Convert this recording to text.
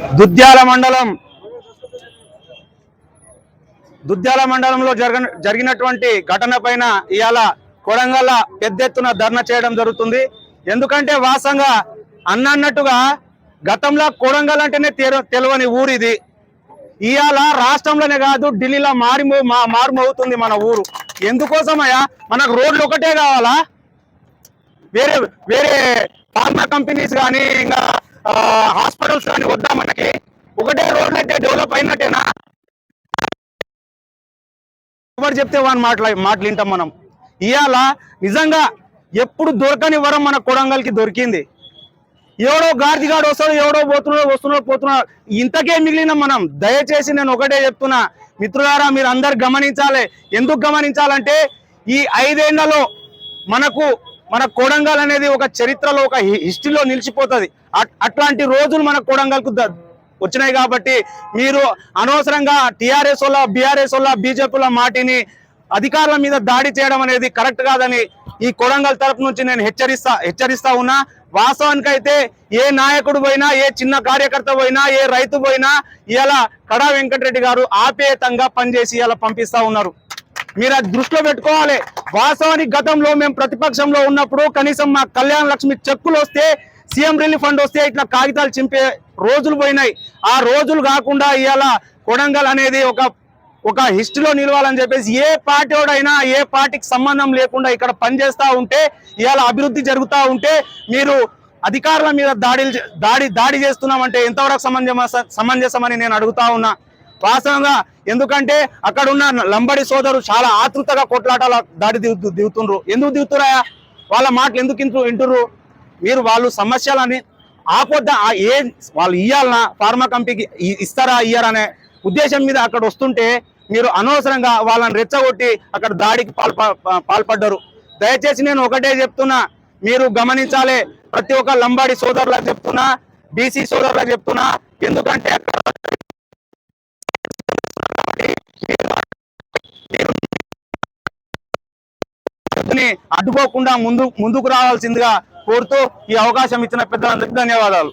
దుద్యాల మండలం. దుద్యాల మండలంలో జరగ జరిగినటువంటి ఘటన పైన ఇవాళ కొడంగల్ పెద్ద ఎత్తున ధర్నా చేయడం జరుగుతుంది. ఎందుకంటే వాసంగా అన్న అన్నట్టుగా గతంలో కొడంగల్ అంటేనే తెర- తెలియని ఊరు ఇది. ఇవాళ రాష్ట్రంలోనే కాదు ఢిల్లీలో మారి మారుమవుతుంది మన ఊరు. ఎందుకోసమయ్యా? మనకు రోడ్లు ఒకటే కావాలా? వేరే వేరే ఫార్మా కంపెనీస్ కానీ ఇంకా హాస్పిటల్స్ కానీ వద్దా మనకి. ఒకటే రోడ్లు అయితే డెవలప్ అయినట్టేనా? ఎవరు చెప్తే వాని మాటలు మాటలు వింటాం మనం. ఇవాళ నిజంగా ఎప్పుడు దొరకని వరం మన కొడంగల్కి దొరికింది. ఎవడో గార్జిగాడు వస్తాడు ఎవడో పోతున్నాడు వస్తున్నాడు పోతున్నాడు. ఇంతకే మిగిలిన మనం. దయచేసి నేను ఒకటే చెప్తున్నా. మిత్రులారా మీరు అందరు గమనించాలి. ఎందుకు గమనించాలంటే ఈ ఐదేళ్ళలో మనకు మన కొడంగల్ అనేది ఒక చరిత్రలో ఒక హిస్టరీలో నిలిచిపోతుంది. అట్- అట్లాంటి రోజులు మన కోడంగల్కు వచ్చినాయి కాబట్టి మీరు అనవసరంగా టీఆర్ఎస్ వల్ల బీఆర్ఎస్ వల్ల బీజేపీల మాటిని అధికారుల మీద దాడి చేయడం అనేది కరెక్ట్ కాదని ఈ కొడంగల్ తరపు నుంచి నేను హెచ్చరిస్తా హెచ్చరిస్తా ఉన్నా. వాస్తవానికైతే ఏ నాయకుడు పోయినా ఏ చిన్న కార్యకర్త పోయినా ఏ రైతు పోయినా ఇలా కడా వెంకటరెడ్డి గారు ఆపేతంగా పనిచేసి ఇలా పంపిస్తా ఉన్నారు. మీరు అది దృష్టిలో పెట్టుకోవాలి. వాస్తవానికి గతంలో మేము ప్రతిపక్షంలో ఉన్నప్పుడు కనీసం మా కళ్యాణ లక్ష్మి చెక్కులు వస్తే సీఎం రిలీఫ్ ఫండ్ వస్తే ఇట్లా కాగితాలు చింపే రోజులు పోయినాయి. ఆ రోజులు కాకుండా ఇవాళ కొడంగల్ అనేది ఒక ఒక హిస్టరీలో నిలవాలని చెప్పేసి ఏ పార్టీ వాడైనా ఏ పార్టీకి సంబంధం లేకుండా ఇక్కడ పనిచేస్తూ ఉంటే ఇవాళ అభివృద్ధి జరుగుతూ ఉంటే మీరు అధికారుల మీద దాడి దాడి దాడి చేస్తున్నామంటే ఎంతవరకు సమంజమ సమంజసమని నేను అడుగుతా ఉన్నా. వాస్తవంగా ఎందుకంటే అక్కడ ఉన్న లంబడి సోదరు చాలా ఆతృతగా కొట్లాటాల దాడి దిగు దిగుతుండ్రు. ఎందుకు దిగుతురాయా వాళ్ళ మాటలు ఎందుకు ఇంటు వింటుర్రు మీరు వాళ్ళు సమస్యలని ఆపొద్దా ఏ వాళ్ళు ఇయ్యాలనా? ఫార్మా కంపెనీకి ఇస్తారా ఇయ్యారనే ఉద్దేశం మీద అక్కడ వస్తుంటే మీరు అనవసరంగా వాళ్ళని రెచ్చగొట్టి అక్కడ దాడికి పాల్ప పాల్పడ్డారు. దయచేసి నేను ఒకటే చెప్తున్నా మీరు గమనించాలి. ప్రతి ఒక్క లంబాడి సోదరులకు చెప్తున్నా బీసీ సోదరులకు చెప్తున్నా ఎందుకంటే అక్కడ అడ్డుకోకుండా ముందు ముందుకు రావాల్సిందిగా కోరుతూ ఈ అవకాశం ఇచ్చిన పెద్దలందరికీ ధన్యవాదాలు.